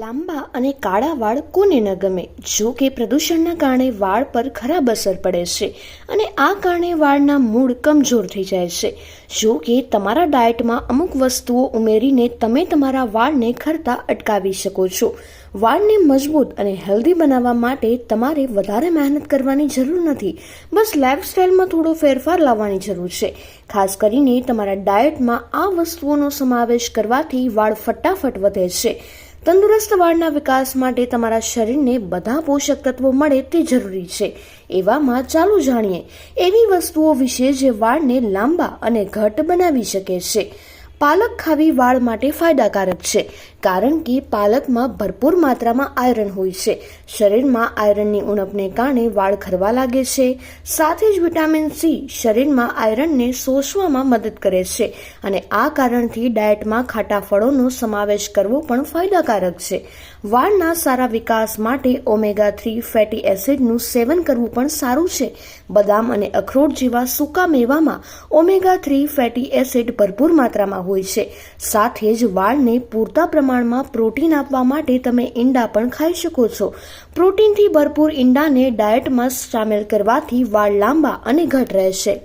લાંબા અને કાળા વાળ કોને ન ગમે? જો કે પ્રદૂષણના કારણે વાળ પર ખરાબ અસર પડે છે અને આ કારણે વાળના મૂળ કમજોર થઈ જાય છે. જો કે તમારા ડાયટમાં અમુક વસ્તુઓ ઉમેરીને તમે તમારા વાળને ખરતા અટકાવી શકો છો. વાળને મજબૂત અને હેલ્ધી બનાવવા માટે તમારે વધારે મહેનત કરવાની જરૂર નથી. બસ લાઇફસ્ટાઇલમાં થોડો ફેરફાર લાવવાની જરૂર છે. ખાસ કરીને તમારા ડાયટમાં આ વસ્તુઓનો સમાવેશ કરવાથી વાળ ફટાફટ વધે છે. તંદુરસ્ત વાળના વિકાસ માટે તમારા શરીરને બધા પોષક તત્વો મળે તે જરૂરી છે. એવામાં ચાલુ જાણીએ, એવી વસ્તુઓ વિશે જે વાળને લાંબા અને ઘટ બનાવી શકે છે. પાલક ખાવી વાળ માટે ફાયદાકારક છે, કારણ કે પાલકમાં ભરપૂર માત્રામાં આયરન હોય છે. શરીરમાં આયરનની ઉણપને કારણે વાળ ખરવા લાગે છે. સાથે જ વિટામિન સી શરીરમાં આયરનને શોષવામાં મદદ કરે છે અને આ કારણથી ડાયટમાં ખાટા ફળોનો સમાવેશ કરવો પણ ફાયદાકારક છે. વાળના સારા વિકાસ માટે ઓમેગા થ્રી ફેટી એસિડનું સેવન કરવું પણ સારું છે. બદામ અને અખરોટ જેવા સૂકા મેવામાં ઓમેગા થ્રી ફેટી એસિડ ભરપૂર માત્રામાં હોય છે. સાથે જ વાળને પૂરતા પ્રમાણમાં પ્રોટીન આપવા માટે તમે ઈંડા પણ ખાઈ શકો છો. પ્રોટીનથી ભરપૂર ઈંડાને ડાયટમાં સામેલ કરવાથી વાળ લાંબા અને ઘટ રહેશે.